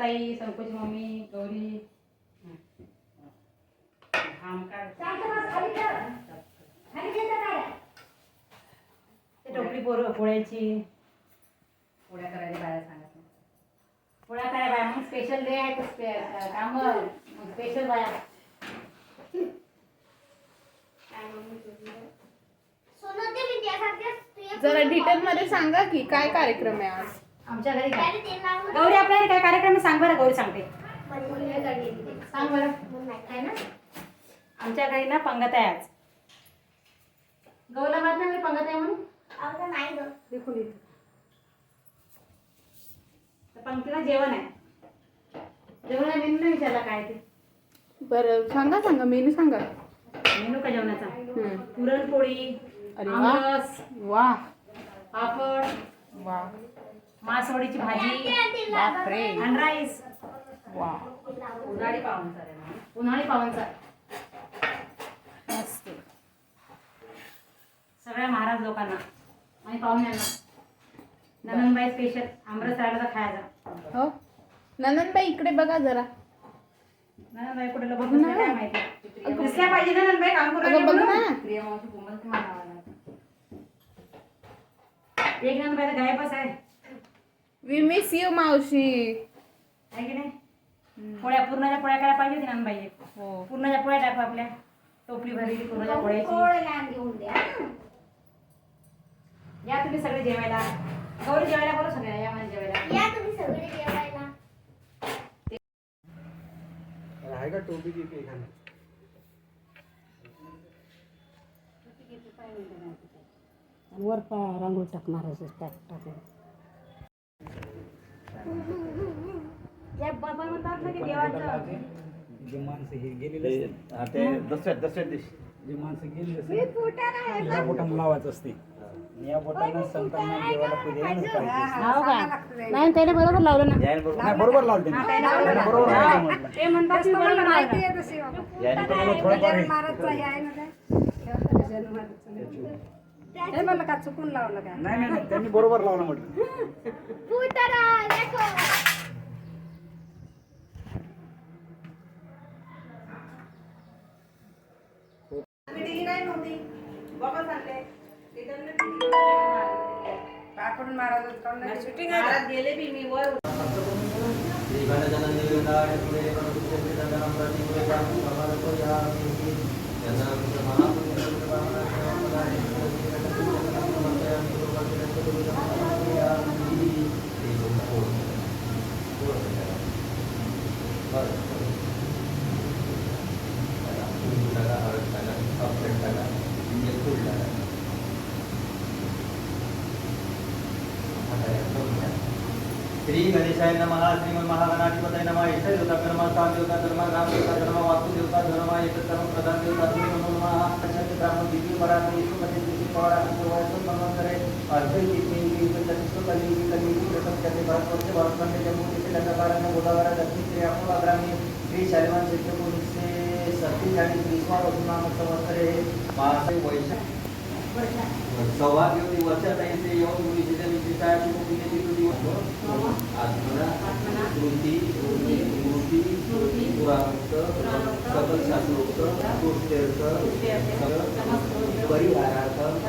मंगताई संकोची मम्मी गौरी. टोपली पोर पोळ्याची. पोळ्या करायला बाया सांगत पोळ्या करायला बाया मग स्पेशल डे आहे तर काम. स्पेशल बाया. जरा डिटेल मध्ये सांगा की काय कार्यक्रम आहे आज? आमच्या घरी काय? गौरी आपल्याला काय कार्यक्रम सांग बरं गौरी सांगते. सांग बरं. आमच्या घरी ना पंगत आहे आज. गौला माहीत नाही पंगत आहे म्हणून? देखून इथे. तर पंक्तीला जेवण आहे. जेवण आहे मेनू नाही विचारला काय ते? बरं सांगा सांगा मेनू सांगा. मेनू का जेवणाचा. पुरणपोळी अरे वा. पापड वा. मासवडीची भाजी बापरे. आणि राईस. वा. उन्हाळी पाहुणचार आहे ना. उन्हाळी पाहुणचार मस्त. सगळ्या महाराज लोकांना आणि पाहुण्यांना. नंदनबाई स्पेशल आमरस राहिला तर खायचा. हो? नंदनबाई इकडे बघा जरा. नंदनबाई कुठे लोक बसल्या काय माहिती? दिसल्या पाहिजे ना नंदनबाई? काम करून अगं बघ ना. प्रिया मावशी कोमल आवाज आला. एक नंदनबाई तर गायबच आहे. वी मिस यू मावशी. आहे की नाही? पोळ्या पूर्णाच्या पोळ्या करायला पाहिजे होती नंदनबाई हो. पूर्णाच्या पोळ्या टाकू आपल्या. टोपली भरली पूर्णाच्या पोळ्याची. या तुम्ही सगळे जेवायला. गौरी जेवायला बोलू सगळ्या या मला जेवायला. आहे का टोपी की काही खाणं वर रांगोळी टाक मारायचं टाक टाकून. या बाबा म्हणतात ना की देवाचं. जे माणसं हे गेलेले असतात, ते दुसऱ्या दुसऱ्या दिवशी. जे माणसं गेलेली या बोटानं लावायचं असते. आणि या बोटानं संतांना देवाला का? नाही त्याने बरोबर लावलं ना. बरोबर नाही बरोबर लावलं म्हटलं. ते म्हणतात की बरोबर लावलं हे. नाही नाही नाही, त्यांनी बरोबर लावलं म्हटलं. गेले बी मी वर. श्री गणेशाय नमः श्रीमन महागणाधिपताय नमः ईश्वर देवता कर्मा स्थान देवता कर्मा राम देवता कर्मा वास्तु देवता धर्मा एक कर्म प्रधान देवता तुम्ही नमो नमः पश्चात ब्राह्मण दिव्य पराते ईश्वर दिव्य पवारा देवाचं मनन करे अर्धे दिव्य दिव्य चतुष्ट कली कली प्रथम त्याचे भारत वर्ष भारत खंड जम्मू तिथे लंकाकारण गोदावरा दक्षिण श्री अकोला ग्रामीण श्री शालिवान शिक्षकोनचे सत्तीस आणि वीसवा वसुनाम संवत्सरे महाशय वैशाख सौभाग्यवती वर्षात येते येऊन मुली जिथे विशेषाची मुलीने तिथं दिवस आत्मना कृती मूर्ती पुराणोक्त सकल शास्त्रोक्त कृत्यर्थ परिहारार्थ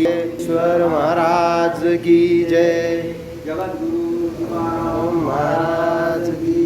ईश्वर महाराज की जय जगत गुरु महाराज की